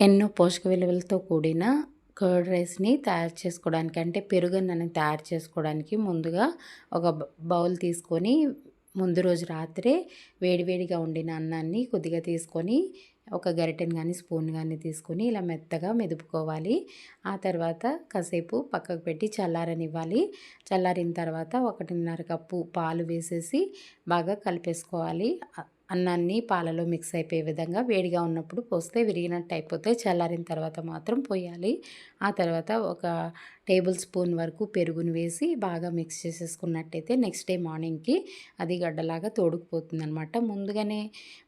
ఎన్నో పోషక విలువలతో కూడిన కర్డ్ రైస్ని తయారు చేసుకోవడానికి అంటే పెరుగన్నని తయారు చేసుకోవడానికి ముందుగా ఒక బౌల్ తీసుకొని ముందు రోజు రాత్రే వేడివేడిగా ఉండిన అన్నాన్ని కొద్దిగా తీసుకొని ఒక గరిటెని కానీ స్పూన్ కానీ తీసుకొని ఇలా మెత్తగా మెదుపుకోవాలి. ఆ తర్వాత కాసేపు పక్కకు పెట్టి చల్లారనివ్వాలి. చల్లారిన తర్వాత ఒకటిన్నర కప్పు పాలు వేసేసి బాగా కలిపేసుకోవాలి. అన్నాన్ని పాలలో మిక్స్ అయిపోయే విధంగా వేడిగా ఉన్నప్పుడు పోస్తే విరిగినట్టు అయిపోతే చల్లారిన తర్వాత మాత్రం పోయాలి. ఆ తర్వాత ఒక టేబుల్ స్పూన్ వరకు పెరుగును వేసి బాగా మిక్స్ చేసేసుకున్నట్టయితే నెక్స్ట్ డే మార్నింగ్కి అది గడ్డలాగా తోడుకుపోతుంది అనమాట ముందుగానే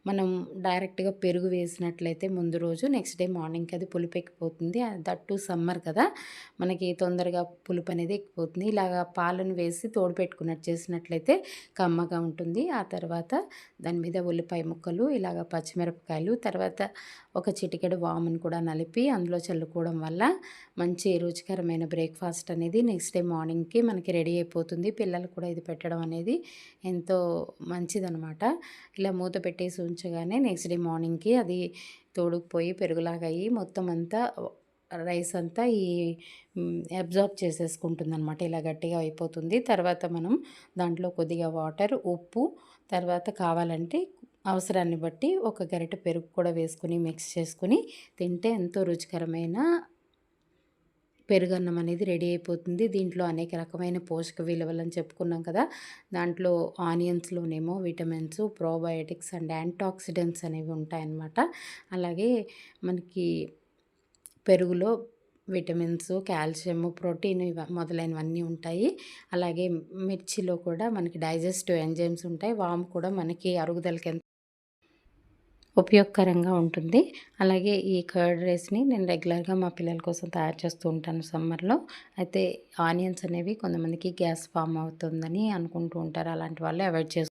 మనం డైరెక్ట్గా పెరుగు వేసినట్లయితే ముందు రోజు నెక్స్ట్ డే మార్నింగ్కి అది పులుపు ఎక్కిపోతుంది దట్టు సమ్మర్ కదా మనకి తొందరగా పులుపు అనేది ఎక్కిపోతుంది. ఇలాగ పాలను వేసి తోడు పెట్టుకున్నట్టు చేసినట్లయితే కమ్మగా ఉంటుంది. ఆ తర్వాత దాని మీద ఉల్లిపాయ ముక్కలు ఇలాగ పచ్చిమిరపకాయలు తర్వాత ఒక చిటికెడు వామును కూడా నలిపి అందులో చల్లుకోవడం వల్ల మంచి రుచికరమైన బ్రేక్ఫాస్ట్ అనేది నెక్స్ట్ డే మార్నింగ్కి మనకి రెడీ అయిపోతుంది. పిల్లలు కూడా ఇది పెట్టడం అనేది ఎంతో మంచిదనమాట ఇలా మూత పెట్టేసి ఉంచగానే నెక్స్ట్ డే మార్నింగ్కి అది తోడుకుపోయి పెరుగులాగా అయ్యి మొత్తం అంతా రైస్ అంతా ఈ అబ్జార్బ్ చేసేసుకుంటుంది అనమాట ఇలా గట్టిగా అయిపోతుంది. తర్వాత మనం దాంట్లో కొద్దిగా వాటర్ ఉప్పు తర్వాత కావాలంటే అవసరాన్ని బట్టి ఒక గరిటె పెరుగు కూడా వేసుకుని మిక్స్ చేసుకుని తింటే ఎంతో రుచికరమైన పెరుగన్నం అనేది రెడీ అయిపోతుంది. దీంట్లో అనేక రకమైన పోషక విలువలు అని చెప్పుకున్నాం కదా. దాంట్లో ఆనియన్స్లోనేమో విటమిన్స్ ప్రోబయోటిక్స్ అండ్ యాంటాక్సిడెంట్స్ అనేవి ఉంటాయన్నమాట. అలాగే మనకి పెరుగులో విటమిన్స్ కాల్షియము ప్రోటీన్ ఇవ మొదలైనవన్నీ ఉంటాయి. అలాగే మిర్చిలో కూడా మనకి డైజెస్టివ్ ఎంజైమ్స్ ఉంటాయి. వాము కూడా మనకి అరుగుదలకి ఎంత ఉపయోగకరంగా ఉంటుంది. అలాగే ఈ కర్డ్ రైస్ని నేను రెగ్యులర్గా మా పిల్లల కోసం తయారు చేస్తూ ఉంటాను సమ్మర్లో. అయితే ఆనియన్స్ అనేవి కొంతమందికి గ్యాస్ ఫామ్ అవుతుందని అనుకుంటూ ఉంటారు. అలాంటి వాళ్ళు అవాయిడ్ చేస్తారు